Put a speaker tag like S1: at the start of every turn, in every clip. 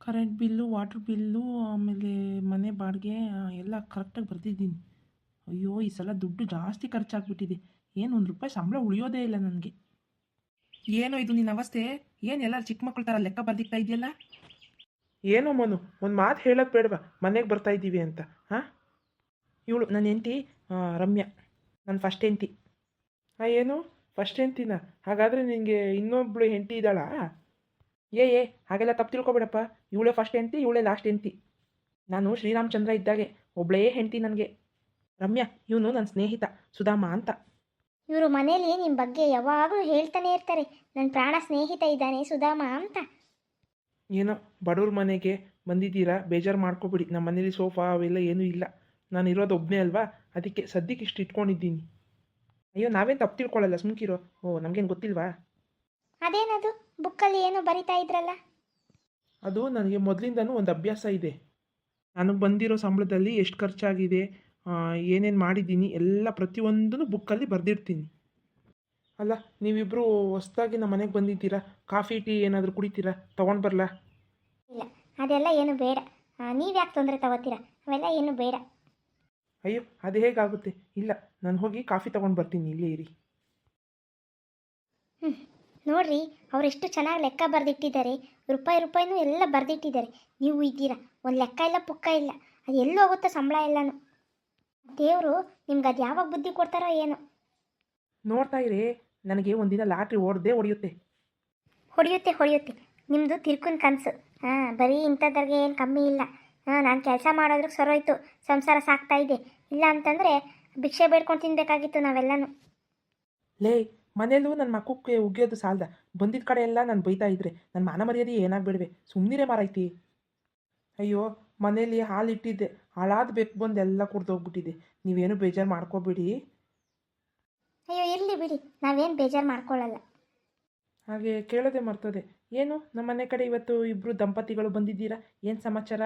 S1: Current bill water bill ಆಮೇಲೆ ಮನೆ ಬಾಡಿಗೆ ಎಲ್ಲ ಕರೆಕ್ಟಾಗಿ ಬರ್ತಿದ್ದೀನಿ ಅಯ್ಯೋ, ಈ ಸಲ ದುಡ್ಡು ಜಾಸ್ತಿ ಖರ್ಚಾಗ್ಬಿಟ್ಟಿದೆ. ಏನು ಒಂದು ರೂಪಾಯಿ ಸಂಬಳ ಉಳಿಯೋದೇ ಇಲ್ಲ ನನಗೆ. ಏನೋ ಇದು ನಿನ್ನ ಅವಸ್ಥೆ? ಏನು ಚಿಕ್ಕ ಮಕ್ಕಳ ಥರ ಲೆಕ್ಕ ಬರ್ದಿಕ್ತಾ ಇದೆಯಲ್ಲ? ಏನೋ ಮನು, ಒಂದು ಮಾತು ಹೇಳೋದು ಬೇಡವಾ? ಮನೆಗೆ ಬರ್ತಾ ಇದ್ದೀವಿ ಅಂತ, ಹಾಂ? ಇವಳು ನನ್ನ ಹೆಂಡತಿ ರಮ್ಯಾ. ನನ್ನ ಫಸ್ಟ್ ಹೆಂಡತಿ. ಹಾಂ ಏನು? ಫಸ್ಟ್ ಹೆಂಡ್ತಿನ? ಹಾಗಾದರೆ ನಿನಗೆ ಇನ್ನೊಬ್ಬಳು ಹೆಂಡತಿ ಇದ್ದಾಳಾ? ಏ ಏ ಹಾಗೆಲ್ಲ ತಪ್ಪು ತಿಳ್ಕೊಬೇಡಪ್ಪ. ಇವಳೇ ಫಸ್ಟ್ ಹೆಂಡ್ತಿ ಇವಳೇ ಲಾಸ್ಟ್ ಹೆಂಡ್ತಿ. ನಾನು ಶ್ರೀರಾಮಚಂದ್ರ ಇದ್ದಾಗೆ. ಒಬ್ಬಳೇ ಹೆಂಡ್ತಿ ನನಗೆ. ರಮ್ಯಾ ಇವನು ನನ್ನ ಸ್ನೇಹಿತ ಸುಧಾಮ ಅಂತ.
S2: ಇವರು ಮನೇಲಿ ನಿಮ್ಮ ಬಗ್ಗೆ ಯಾವಾಗಲೂ ಹೇಳ್ತಾನೆ ಇರ್ತಾರೆ. ನನ್ನ ಪ್ರಾಣ ಸ್ನೇಹಿತ ಇದ್ದಾನೆ ಸುಧಾಮ ಅಂತ.
S1: ಏನೋ ಬಡವ್ರ ಮನೆಗೆ ಬಂದಿದ್ದೀರಾ? ಬೇಜಾರು ಮಾಡ್ಕೊಬಿಡಿ. ನಮ್ಮ ಮನೇಲಿ ಸೋಫಾ ಅವೆಲ್ಲ ಏನೂ ಇಲ್ಲ. ನಾನು ಇರೋದು ಒಬ್ಬನೇ ಅಲ್ವಾ? ಅದಕ್ಕೆ ಸದ್ಯಕ್ಕೆ ಇಷ್ಟು ಇಟ್ಕೊಂಡಿದ್ದೀನಿ. ಅಯ್ಯೋ ನಾವೇನು ತಪ್ಪು ತಿಳ್ಕೊಳ್ಳಲ್ಲ ಸುಮ್ಕಿರೋ. ಓ ನಮಗೇನು ಗೊತ್ತಿಲ್ವಾ?
S2: ಅದೇನದು? ಬುಕ್ಕಲ್ಲಿ ಏನೋ ಬರಿತಾ ಇದ್ರಲ್ಲ?
S1: ಅದು ನನಗೆ ಮೊದಲಿಂದನೂ ಒಂದು ಅಭ್ಯಾಸ ಇದೆ. ನಾನು ಬಂದಿರೋ ಸಂಬಳದಲ್ಲಿ ಎಷ್ಟು ಖರ್ಚಾಗಿದೆ ಏನೇನು ಮಾಡಿದ್ದೀನಿ ಎಲ್ಲ ಪ್ರತಿಯೊಂದೂ ಬುಕ್ಕಲ್ಲಿ ಬರೆದಿರ್ತೀನಿ. ಅಲ್ಲ ನೀವಿಬ್ಬರು ಹೊಸ್ದಾಗಿ ನಮ್ಮ ಮನೆಗೆ ಬಂದಿದ್ದೀರಾ? ಕಾಫಿ ಟೀ ಏನಾದರೂ ಕುಡಿತೀರಾ? ತೊಗೊಂಡು ಬರಲಾ?
S2: ಇಲ್ಲ ಅದೆಲ್ಲ ಏನು ಬೇಡ. ನೀವು ಯಾಕೆ ತೊಂದರೆ ತಗೋತೀರಾ? ಅವೆಲ್ಲ ಏನು ಬೇಡ.
S1: ಅಯ್ಯೋ ಅದು ಹೇಗಾಗುತ್ತೆ? ಇಲ್ಲ ನಾನು ಹೋಗಿ ಕಾಫಿ ತೊಗೊಂಡು ಬರ್ತೀನಿ ಇಲ್ಲೇ ಇರಿ.
S2: ನೋಡ್ರಿ ಅವರೆಷ್ಟು ಎಷ್ಟು ಚೆನ್ನಾಗಿ ಲೆಕ್ಕ ಬರೆದಿಟ್ಟಿದ್ದಾರೆ. ರೂಪಾಯಿ ರೂಪಾಯಿನೂ ಎಲ್ಲ ಬರೆದಿಟ್ಟಿದ್ದಾರೆ. ನೀವು ಇದ್ದೀರಾ? ಒಂದು ಲೆಕ್ಕ ಇಲ್ಲ ಪುಕ್ಕ ಇಲ್ಲ. ಅದು ಎಲ್ಲೂ ಹೋಗುತ್ತೋ ಸಂಬಳ ಎಲ್ಲನೂ ದೇವರು ನಿಮ್ಗೆ ಅದು ಯಾವಾಗ ಬುದ್ಧಿ ಕೊಡ್ತಾರೋ ಏನೋ.
S1: ನೋಡ್ತಾ ಇರಿ ನನಗೆ ಒಂದಿನ ಲಾಟ್ರಿ ಓಡದೆ ಹೊಡೆಯುತ್ತೆ.
S2: ಹೊಡೆಯುತ್ತೆ ಹೊಡೆಯುತ್ತೆ. ನಿಮ್ಮದು ತಿರ್ಕುನ್ ಕನಸು. ಹಾಂ ಬರೀ ಇಂಥದ್ರಿಗೆ ಏನು ಕಮ್ಮಿ ಇಲ್ಲ. ಹಾಂ ನಾನು ಕೆಲಸ ಮಾಡೋದ್ರಿಗೆ ಸರೋಯ್ತು. ಸಂಸಾರ ಸಾಕ್ತಾ ಇದೆ ಇಲ್ಲ ಅಂತಂದರೆ ಭಿಕ್ಷೆ ಬೇಡ್ಕೊಂಡು ತಿನ್ನಬೇಕಾಗಿತ್ತು ನಾವೆಲ್ಲನೂ.
S1: ಲೇ ಮನೇಲೂ ನನ್ನ ಮಕ್ಕಕ್ಕೆ ಉಗಿಯೋದು ಸಾಲದ. ಬಂದಿದ್ದ ಕಡೆ ಎಲ್ಲ ನಾನು ಬೈತಾ ಇದ್ರೆ. ನನ್ನ ಮಾನ ಮರ್ಯಾದೆ ಏನಾಗ್ಬಿಡ್ವೆ? ಸುಮ್ಮನಿರೇ ಮಾರೈತಿ ಅಯ್ಯೋ ಮನೆಯಲ್ಲಿ ಹಾಲು ಇಟ್ಟಿದ್ದೆ. ಹಾಳಾದ ಬೇಕು ಬಂದು ಎಲ್ಲ ಕುಡ್ದೋಗ್ಬಿಟ್ಟಿದೆ ನೀವೇನು ಬೇಜಾರು ಮಾಡ್ಕೋಬೇಡಿ.
S2: ಅಯ್ಯೋ ಇರಲಿ ಬಿಡಿ. ನಾವೇನು ಬೇಜಾರು ಮಾಡ್ಕೊಳ್ಳಲ್ಲ
S1: ಹಾಗೆ ಕೇಳೋದೆ ಮರ್ತದೆ. ಏನು? ನಮ್ಮ ಮನೆ ಕಡೆ ಇವತ್ತು ಇಬ್ಬರು ದಂಪತಿಗಳು ಬಂದಿದ್ದೀರಾ? ಏನು ಸಮಾಚಾರ?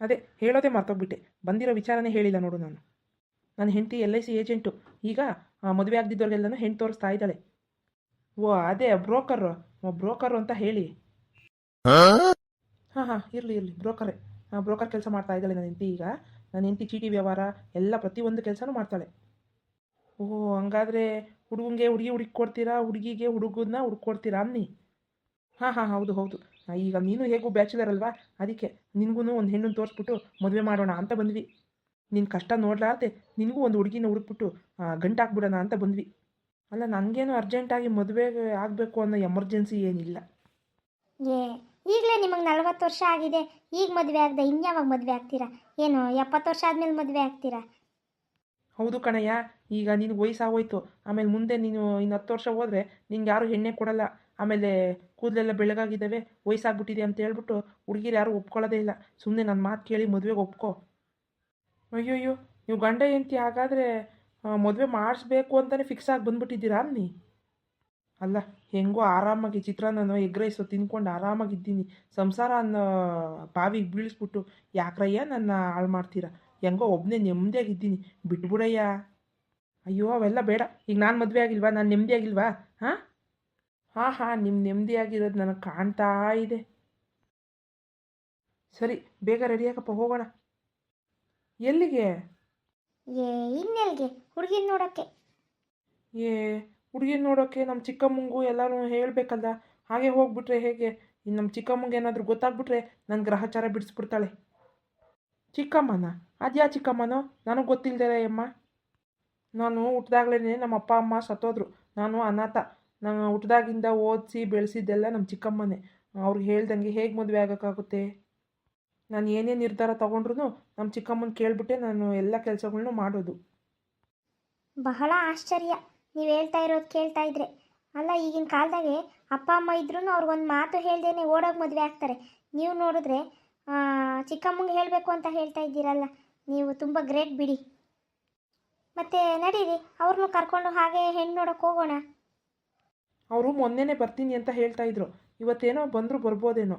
S1: ಅದೇ ಹೇಳೋದೇ ಮರ್ತೋಗ್ಬಿಟ್ಟೆ. ಬಂದಿರೋ ವಿಚಾರನೇ ಹೇಳಿಲ್ಲ ನೋಡು ನಾನು. ನನ್ನ ಹೆಂಡತಿ ಎಲ್ ಐ ಸಿ ಏಜೆಂಟು. ಈಗ ಮದುವೆ ಆಗದಿದ್ದವ್ರಿಗೆಲ್ಲನೂ ಹೆಣ್ಣು ತೋರಿಸ್ತಾ ಇದ್ದಾಳೆ. ಓ ಅದೇ ಬ್ರೋಕರು ಬ್ರೋಕರು ಅಂತ ಹೇಳಿ. ಹಾಂ? ಹಾಂ ಇರಲಿ ಇರಲಿ ಬ್ರೋಕರೇ. ಹಾಂ ಬ್ರೋಕರ್ ಕೆಲಸ ಮಾಡ್ತಾ ಇದ್ದಾಳೆ ನನ್ನ ಹೆಂಡತಿ ಈಗ. ನನ್ನ ಹೆಂಡತಿ ಚೀಟಿ ವ್ಯವಹಾರ ಎಲ್ಲ ಪ್ರತಿಯೊಂದು ಕೆಲಸನೂ ಮಾಡ್ತಾಳೆ. ಓ ಹಂಗಾದ್ರೆ ಹುಡುಗಂಗೆ ಹುಡುಗಿ ಹುಡುಕಿ ಕೊಡ್ತೀರಾ? ಹುಡುಗಿಗೆ ಹುಡುಗನ್ನ ಕೊಡ್ತೀರಾ ಅನ್ನಿ? ಹಾಂ ಹಾಂ ಹೌದು ಹೌದು. ಈಗ ನೀನು ಹೇಗೂ ಬ್ಯಾಚುಲರ್ ಅಲ್ವಾ? ಅದಕ್ಕೆ ನಿನಗೂ ಒಂದು ಹೆಣ್ಣನ್ನು ತೋರಿಸ್ಬಿಟ್ಟು ಮದುವೆ ಮಾಡೋಣ ಅಂತ ಬಂದ್ವಿ. ನಿನ್ನ ಕಷ್ಟ ನೋಡಲಾರ್ದೆ ನಿನಗೂ ಒಂದು ಹುಡುಗಿನ ಹುಡುಕ್ಬಿಟ್ಟು ಗಂಟು ಹಾಕ್ಬಿಡೋಣ ಅಂತ ಬಂದ್ವಿ. ಅಲ್ಲ ನನಗೇನು ಅರ್ಜೆಂಟಾಗಿ ಮದುವೆ ಆಗಬೇಕು ಅನ್ನೋ ಎಮರ್ಜೆನ್ಸಿ ಏನಿಲ್ಲ.
S2: ಏ ಈಗಲೇ ನಿಮಗೆ ನಲ್ವತ್ತು ವರ್ಷ ಆಗಿದೆ. ಈಗ ಮದುವೆ ಆಗದೆ ಇನ್ಯಾವಾಗ ಮದುವೆ ಆಗ್ತೀರಾ? ಏನು ಎಪ್ಪತ್ತು ವರ್ಷ ಆದಮೇಲೆ ಮದುವೆ ಆಗ್ತೀರಾ?
S1: ಹೌದು ಕಣಯ್ಯ ಈಗ ನಿನಗೆ ವಯಸ್ಸಾಗೋಯ್ತು. ಆಮೇಲೆ ಮುಂದೆ ನೀನು ಇನ್ನು ಹತ್ತು ವರ್ಷ ಹೋದರೆ ನಿಂಗೆ ಯಾರು ಹೆಣ್ಣೆ ಕೊಡಲ್ಲ. ಆಮೇಲೆ ಕೂದಲೆಲ್ಲ ಬೆಳಗಾಗಿದ್ದಾವೆ ವಯಸ್ಸಾಗ್ಬಿಟ್ಟಿದೆ ಅಂತ ಹೇಳ್ಬಿಟ್ಟು ಹುಡುಗಿರು ಯಾರು ಒಪ್ಕೊಳ್ಳೋದೇ ಇಲ್ಲ. ಸುಮ್ಮನೆ ನನ್ನ ಮಾತು ಕೇಳಿ ಮದುವೆಗೆ ಒಪ್ಕೋ. ಅಯ್ಯೋಯ್ಯೋ, ನೀವು ಗಂಡ ಹೆಂಡ್ತಿ ಹಾಗಾದರೆ ಮದುವೆ ಮಾಡಿಸ್ಬೇಕು ಅಂತಲೇ ಫಿಕ್ಸ್ ಆಗಿ ಬಂದುಬಿಟ್ಟಿದ್ದೀರಾ ಅನ್ನಿ? ಅಲ್ಲ, ಹೆಂಗೋ ಆರಾಮಾಗಿ ಚಿತ್ರಾನ್ನನೋ ಎಗ್ ರೈಸು ತಿನ್ಕೊಂಡು ಆರಾಮಾಗಿದ್ದೀನಿ. ಸಂಸಾರ ಅನ್ನೋ ಬಾವಿಗೆ ಬೀಳಿಸ್ಬಿಟ್ಟು ಯಾಕ್ರಯ್ಯ ನನ್ನ ಹಾಳು ಮಾಡ್ತೀರಾ? ಹೆಂಗೋ ಒಬ್ಬನೇ ನೆಮ್ಮದಿಯಾಗಿದ್ದೀನಿ ಬಿಟ್ಬಿಡಯ್ಯ. ಅಯ್ಯೋ, ಅವೆಲ್ಲ ಬೇಡ. ಈಗ ನಾನು ಮದುವೆ ಆಗಿಲ್ವಾ? ನಾನು ನೆಮ್ಮದಿಯಾಗಿಲ್ವಾ ಹಾಂ? ಹಾಂ ಹಾಂ ನಿಮ್ಮ ನೆಮ್ಮದಿಯಾಗಿರೋದು ನನಗೆ ಕಾಣ್ತಾ ಇದೆ. ಸರಿ, ಬೇಗ ರೆಡಿಯಾಗಪ್ಪ ಹೋಗೋಣ. ಎಲ್ಲಿಗೆ?
S2: ಏ ಇನ್ನೆಲ್ಗೆ? ಹುಡುಗಿನ ನೋಡೋಕ್ಕೆ
S1: ಏ ಹುಡುಗಿನ ನೋಡೋಕ್ಕೆ ನಮ್ಮ ಚಿಕ್ಕಮ್ಮಂಗೂ ಎಲ್ಲರೂ ಹೇಳಬೇಕಲ್ಲ ಹಾಗೆ ಹೋಗ್ಬಿಟ್ರೆ ಹೇಗೆ? ಇನ್ನು ನಮ್ಮ ಚಿಕ್ಕಮ್ಮಂಗೆ ಏನಾದರೂ ಗೊತ್ತಾಗ್ಬಿಟ್ರೆ ನನ್ನ ಗ್ರಹಚಾರ ಬಿಡಿಸ್ಬಿಡ್ತಾಳೆ. ಚಿಕ್ಕಮ್ಮನ? ಅದ್ಯಾ ಚಿಕ್ಕಮ್ಮನೋ? ನನಗೆ ಗೊತ್ತಿಲ್ಲದೆ ಅಮ್ಮ. ನಾನು ಹುಟ್ಟಿದಾಗ್ಲೇ ನಮ್ಮ ಅಪ್ಪ ಅಮ್ಮ ಸತ್ತೋದ್ರು. ನಾನು ಅನಾಥ. ನಾನು ಹುಟ್ಟಿದಾಗಿಂದ ಓದಿಸಿ ಬೆಳೆಸಿದ್ದೆಲ್ಲ ನಮ್ಮ ಚಿಕ್ಕಮ್ಮನೇ. ಅವ್ರಿಗೆ ಹೇಳ್ದಂಗೆ ಹೇಗೆ ಮದುವೆ ಆಗೋಕ್ಕಾಗುತ್ತೆ? ನಾನು ಏನೇ ನಿರ್ಧಾರ ತಗೊಂಡ್ರೂ ನಮ್ಮ ಚಿಕ್ಕಮ್ಮನ ಕೇಳಿಬಿಟ್ಟೆ ನಾನು ಎಲ್ಲ ಕೆಲಸಗಳನ್ನು ಮಾಡೋದು.
S2: ಬಹಳ ಆಶ್ಚರ್ಯ. ನೀವು ಹೇಳ್ತಾ ಇರೋದು ಕೇಳ್ತಾ ಇದ್ರೆ. ಅಲ್ಲ ಈಗಿನ ಕಾಲದಾಗೆ ಅಪ್ಪ ಅಮ್ಮ ಇದ್ರೂ ಅವ್ರಿಗೊಂದು ಮಾತು ಹೇಳ್ದೇನೆ ಓಡೋಗಿ ಮದುವೆ ಆಗ್ತಾರೆ. ನೀವು ನೋಡಿದ್ರೆ ಚಿಕ್ಕಮ್ಮಂಗೆ ಹೇಳಬೇಕು ಅಂತ ಹೇಳ್ತಾ ಇದ್ದೀರಲ್ಲ. ನೀವು ತುಂಬ ಗ್ರೇಟ್ ಬಿಡಿ. ಮತ್ತೆ ನಡೀರಿ ಅವ್ರನ್ನೂ ಕರ್ಕೊಂಡು ಹಾಗೆ ಹೆಣ್ಣು ನೋಡೋಕೆ ಹೋಗೋಣ.
S1: ಅವರು ಮೊನ್ನೆನೇ ಬರ್ತೀನಿ ಅಂತ ಹೇಳ್ತಾ ಇದ್ರು. ಇವತ್ತೇನೋ ಬಂದರೂ ಬರ್ಬೋದೇನೋ.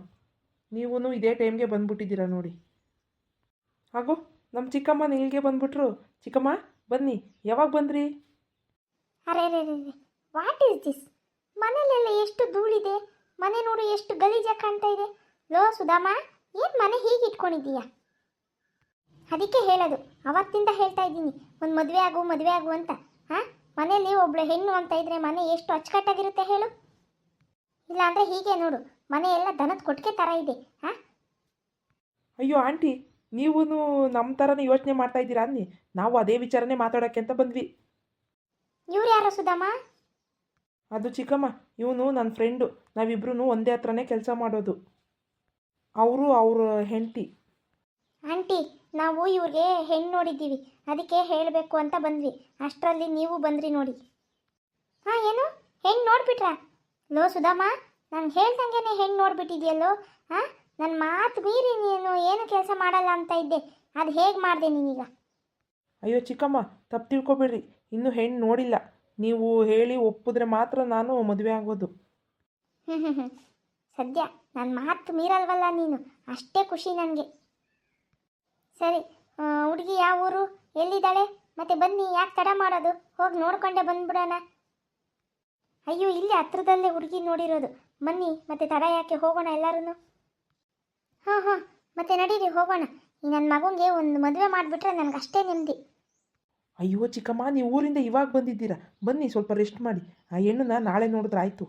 S1: ನೀವೂ ಇದೇ ಟೈಮ್ಗೆ ಬಂದ್ಬಿಟ್ಟಿದ್ದೀರ ನೋಡಿ. ಹಾಗೂ ನಮ್ಮ ಚಿಕ್ಕಮ್ಮ ಇಲ್ಲಿಗೆ ಬಂದ್ಬಿಟ್ರು. ಚಿಕ್ಕಮ್ಮ, ಬನ್ನಿ. ಯಾವಾಗ ಬಂದ್ರಿ?
S2: ಅರೆ ರೇ ವಾಟ್ ಈಸ್ ದಿಸ್ ಮನೇಲೆಲ್ಲ ಎಷ್ಟು ಧೂಳಿದೆ. ಮನೆ ನೋಡು ಎಷ್ಟು ಗಲೀಜಾಗಿ ಕಾಣ್ತಾ ಇದೆ. ಲೋ, ಸುಧಾಮ, ಏನು ಮನೆ ಹೀಗೆ ಇಟ್ಕೊಂಡಿದ್ದೀಯಾ? ಅದಕ್ಕೆ ಹೇಳೋದು. ಅವತ್ತಿಂದ ಹೇಳ್ತಾ ಇದ್ದೀನಿ. ಒಂದು ಮದುವೆ ಆಗು ಮದುವೆ ಆಗು ಅಂತ. ಹಾಂ? ಮನೇಲಿ ಒಬ್ಳು ಹೆಣ್ಣು ಅಂತ ಇದ್ರೆ ಮನೆ ಎಷ್ಟು ಅಚ್ಚುಕಟ್ಟಾಗಿರುತ್ತೆ ಹೇಳು. ಇಲ್ಲಾಂದರೆ ಹೀಗೆ ನೋಡು ಮನೆ ಎಲ್ಲ ದನದ ಕೊಟ್ಟಿಗೆ ಥರ ಇದೆ ಹಾಂ?
S1: ಅಯ್ಯೋ ಆಂಟಿ ನೀವು ನಮ್ಮ ಥರನೇ ಯೋಚನೆ ಮಾಡ್ತಾ ಇದ್ದೀರಾ ಅನ್ನಿ? ನಾವು ಅದೇ ವಿಚಾರನೆ ಮಾತಾಡೋಕ್ಕೆ ಅಂತ ಬಂದ್ವಿ.
S2: ಇವ್ರು ಯಾರು ಸುಧಾಮ?
S1: ಅದು ಚಿಕ್ಕಮ್ಮ ಇವನು ನನ್ನ ಫ್ರೆಂಡು ನಾವಿಬ್ರು ಒಂದೇ ಹತ್ರನೇ ಕೆಲಸ ಮಾಡೋದು. ಅವರು ಅವ್ರ ಹೆಂಡತಿ.
S2: ಆಂಟಿ ನಾವು ಇವ್ರಿಗೆ ಹೆಣ್ಣು ನೋಡಿದ್ದೀವಿ ಅದಕ್ಕೆ ಹೇಳಬೇಕು ಅಂತ ಬಂದ್ವಿ. ಅಷ್ಟರಲ್ಲಿ ನೀವು ಬಂದ್ರಿ ನೋಡಿ. ಹಾಂ ಏನು? ಹೆಣ್ಣು ನೋಡ್ಬಿಟ್ರಾ? ಲೋ ಸುಧಾಮ ನಾನು ಹೇಳ್ದಂಗೆ ಹೆಣ್ಣು ನೋಡ್ಬಿಟ್ಟಿದ್ಯಲ್ಲೋ ಹಾಂ ನನ್ನ ಮಾತು ಮೀರಿ ನೀನು ಏನು ಕೆಲಸ ಮಾಡಲ್ಲ ಅಂತ ಇದ್ದೆ. ಅದು ಹೇಗೆ ಮಾಡಿದೆ ನೀನೀಗ?
S1: ಅಯ್ಯೋ ಚಿಕ್ಕಮ್ಮ ತಪ್ಪು ತಿಳ್ಕೊಬೇಡ್ರಿ. ಇನ್ನೂ ಹೆಣ್ಣು ನೋಡಿಲ್ಲ. ನೀವು ಹೇಳಿ ಒಪ್ಪಿದ್ರೆ ಮಾತ್ರ ನಾನು ಮದುವೆ ಆಗೋದು.
S2: ಹ್ಞೂ ಹ್ಞೂ ಹ್ಞೂ ಸದ್ಯ ನನ್ನ ಮಾತು ಮೀರಲ್ವಲ್ಲ ನೀನು? ಅಷ್ಟೇ ಖುಷಿ ನನಗೆ. ಸರಿ ಹುಡುಗಿ ಯಾವ ಊರು? ಎಲ್ಲಿದ್ದಾಳೆ? ಮತ್ತೆ ಬನ್ನಿ ಯಾಕೆ ತಡ ಮಾಡೋದು? ಹೋಗಿ ನೋಡ್ಕೊಂಡೆ ಬಂದ್ಬಿಡೋಣ. ಅಯ್ಯೋ ಇಲ್ಲಿ ಹತ್ರದಲ್ಲೇ ಹುಡುಗಿ ನೋಡಿರೋದು. ಬನ್ನಿ ಮತ್ತೆ ತಡ ಯಾಕೆ ಹೋಗೋಣ ಎಲ್ಲರೂ ಹಾಂ ಹಾಂ ಮತ್ತೆ ನಡೀರಿ ಹೋಗೋಣ. ಈ ನನ್ನ ಮಗನಿಗೆ ಒಂದು ಮದುವೆ ಮಾಡಿಬಿಟ್ರೆ ನನಗೆ ಅಷ್ಟೇ ನೆಮ್ಮದಿ.
S1: ಅಯ್ಯೋ ಚಿಕ್ಕಮ್ಮ ನೀವು ಊರಿಂದ ಇವಾಗ ಬಂದಿದ್ದೀರಾ? ಬನ್ನಿ ಸ್ವಲ್ಪ ರೆಸ್ಟ್ ಮಾಡಿ. ಆ ಹೆಣ್ಣನ್ನ ನಾಳೆ ನೋಡಿದ್ರೆ ಆಯಿತು.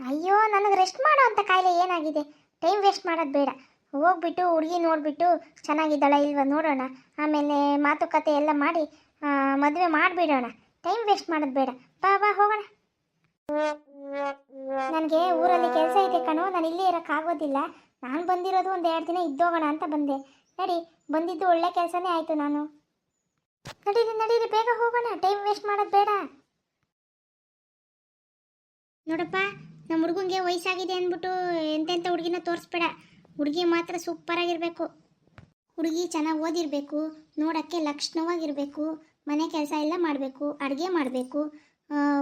S2: ಅಯ್ಯೋ ನನಗೆ ರೆಸ್ಟ್ ಮಾಡೋ ಅಂತ ಕಾಯಿಲೆ ಏನಾಗಿದೆ? ಟೈಮ್ ವೇಸ್ಟ್ ಮಾಡೋದು ಬೇಡ. ಹೋಗ್ಬಿಟ್ಟು ಹುಡುಗಿ ನೋಡಿಬಿಟ್ಟು ಚೆನ್ನಾಗಿದ್ದಾಳೆ ಇಲ್ವ ನೋಡೋಣ. ಆಮೇಲೆ ಮಾತುಕತೆ ಎಲ್ಲ ಮಾಡಿ ಮದುವೆ ಮಾಡಿಬಿಡೋಣ. ಟೈಮ್ ವೇಸ್ಟ್ ಮಾಡೋದು ಬೇಡ. ಬಾ ಬಾ ಹೋಗೋಣ. ನನಗೆ ಊರಲ್ಲಿ ಕೆಲಸ ಇದೆ ಕಣೋ, ನಾನು ಇಲ್ಲೇ ಇರೋಕ್ಕಾಗೋದಿಲ್ಲ. ನಾನು ಬಂದಿರೋದು ಒಂದು ಎರಡು ದಿನ ಇದ್ದೋಗೋಣ ಅಂತ ಬಂದೆ. ನಡಿ, ಬಂದಿದ್ದು ಒಳ್ಳೆ ಕೆಲಸನೇ ಆಯಿತು ನಾನು. ನಡೀರಿ ನಡೀರಿ, ಬೇಗ ಹೋಗೋಣ. ಟೈಮ್ ವೇಸ್ಟ್ ಮಾಡೋದು ಬೇಡ. ನೋಡಪ್ಪ ನಮ್ಮ ಹುಡುಗಂಗೆ ವಯಸ್ಸಾಗಿದೆ ಅಂದ್ಬಿಟ್ಟು ಎಂತೆಂಥ ಹುಡುಗಿನ ತೋರಿಸ್ಬೇಡ. ಹುಡುಗಿ ಮಾತ್ರ ಸೂಪರಾಗಿರಬೇಕು. ಹುಡುಗಿ ಚೆನ್ನಾಗಿ ಓದಿರಬೇಕು, ನೋಡೋಕ್ಕೆ ಲಕ್ಷಣವಾಗಿರಬೇಕು, ಮನೆ ಕೆಲಸ ಎಲ್ಲ ಮಾಡಬೇಕು, ಅಡುಗೆ ಮಾಡಬೇಕು.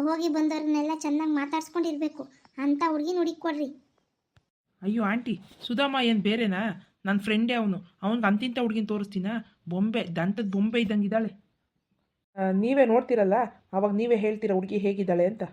S2: ಹೋಗಿ ಬಂದವ್ರನ್ನೆಲ್ಲ ಚೆನ್ನಾಗಿ ಮಾತಾಡ್ಸ್ಕೊಂಡಿರ್ಬೇಕು. ಅಂತ ಹುಡುಗಿ ಹುಡುಕೊಡ್ರಿ
S1: ಅಯ್ಯೋ ಆಂಟಿ ಸುಧಾಮ ಏನು ಬೇರೆನಾ? ನನ್ನ ಫ್ರೆಂಡೇ ಅವನು. ಅವನಿಗೆ ಅಂತಿಂಥ ಹುಡುಗಿನ ತೋರಿಸ್ತೀನಾ? ಬೊಂಬೆ ದಂಟದ ಬೊಂಬೆ ಇದ್ದಂಗಿದ್ದಾಳೆ ನೀವೇ ನೋಡ್ತೀರಲ್ಲ ಅವಾಗ ನೀವೇ ಹೇಳ್ತೀರಾ ಹುಡುಗಿ ಹೇಗಿದ್ದಾಳೆ ಅಂತ?